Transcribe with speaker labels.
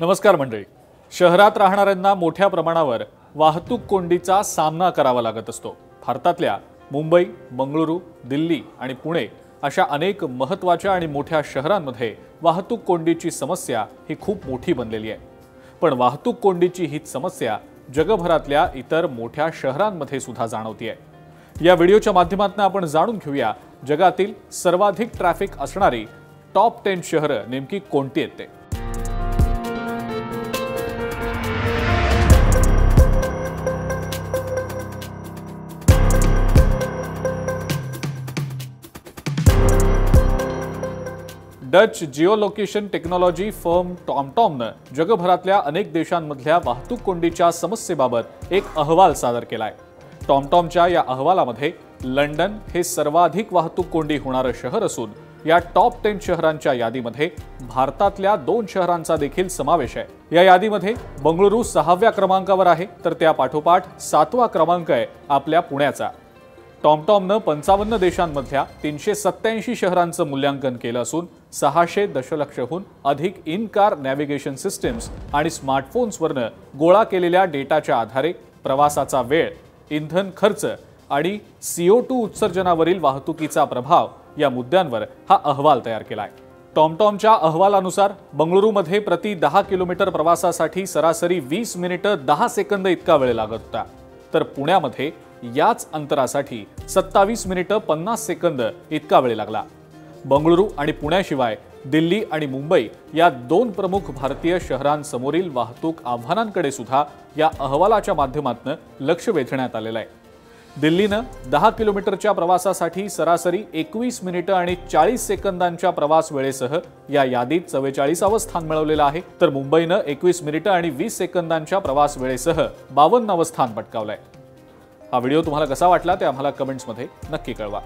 Speaker 1: नमस्कार मंडळी. शहरात राहणाऱ्यांना मोठ्या प्रमाणावर वाहतूक कोंडीचा सामना करावा लागत असतो. भारतातल्या मुंबई बंगळुरू दिल्ली आणि पुणे अशा अनेक महत्त्वाच्या आणि मोठ्या शहरांमध्ये वाहतूक कोंडीची समस्या ही खूप मोठी बनलेली आहे. पण वाहतूक कोंडीची हीच समस्या जगभरातल्या इतर मोठ्या शहरांमध्ये सुद्धा जाणवतीये. या व्हिडिओच्या माध्यमातून आपण जाणून घेऊया जगातील सर्वाधिक ट्रॅफिक असणारी टॉप टेन शहरं नेमकी कोणती आहेत डच जिओलोकेशन टेक्नॉलॉजी फर्म टॉमटॉमनं जगभरातल्या अनेक देशांमधल्या वाहतूक कोंडीच्या समस्येबाबत एक अहवाल सादर केलाय. टॉमटॉमच्या या अहवालामध्ये लंडन हे सर्वाधिक वाहतूक कोंडी होणारं शहर असून या टॉप टेन शहरांच्या यादीमध्ये भारतातल्या दोन शहरांचा देखील समावेश आहे. या यादीमध्ये बंगळुरू सहाव्या क्रमांकावर आहे तर त्या पाठोपाठ सातवा क्रमांक आहे आपल्या पुण्याचा. टॉमटॉमनं पंचावन्न देशांमधल्या तीनशे सत्याऐंशी शहरांचं मूल्यांकन केलं असून सहाशे दशलक्षहून अधिक इन कार नॅव्हिगेशन सिस्टीम्स आणि स्मार्टफोन्सवरनं गोळा केलेल्या डेटाच्या आधारे प्रवासाचा वेळ इंधन खर्च आणि सीओ टू उत्सर्जनावरील वाहतुकीचा प्रभाव या मुद्द्यांवर हा अहवाल तयार केला आहे टॉमटॉमच्या अहवालानुसार बंगळुरूमध्ये प्रति दहा किलोमीटर प्रवासासाठी सरासरी वीस मिनिटं दहा सेकंद इतका वेळ लागत होता. तर पुण्यामध्ये याच अंतरासाठी सत्तावीस मिनिटं पन्नास सेकंद इतका वेळ लागला. बंगळुरू आणि पुण्याशिवाय दिल्ली आणि मुंबई या दोन प्रमुख भारतीय शहरांसमोरील वाहतूक आव्हानांकडे सुद्धा या अहवालाच्या माध्यमातून लक्ष वेधण्यात आलेलं आहे. दिल्लीनं दहा किलोमीटरच्या प्रवासासाठी सरासरी एकवीस मिनिटं आणि चाळीस सेकंदांच्या प्रवास वेळेसह या यादीत चव्वेचाळीसावं स्थान मिळवलेलं आहे. तर मुंबईनं एकवीस मिनिटं आणि वीस सेकंदांच्या प्रवास वेळेसह बावन्नावं स्थान पटकावलंय. हा व्हिडिओ तुम्हाला कसा वाटला ते आम्हाला कमेंट्समध्ये नक्की कळवा.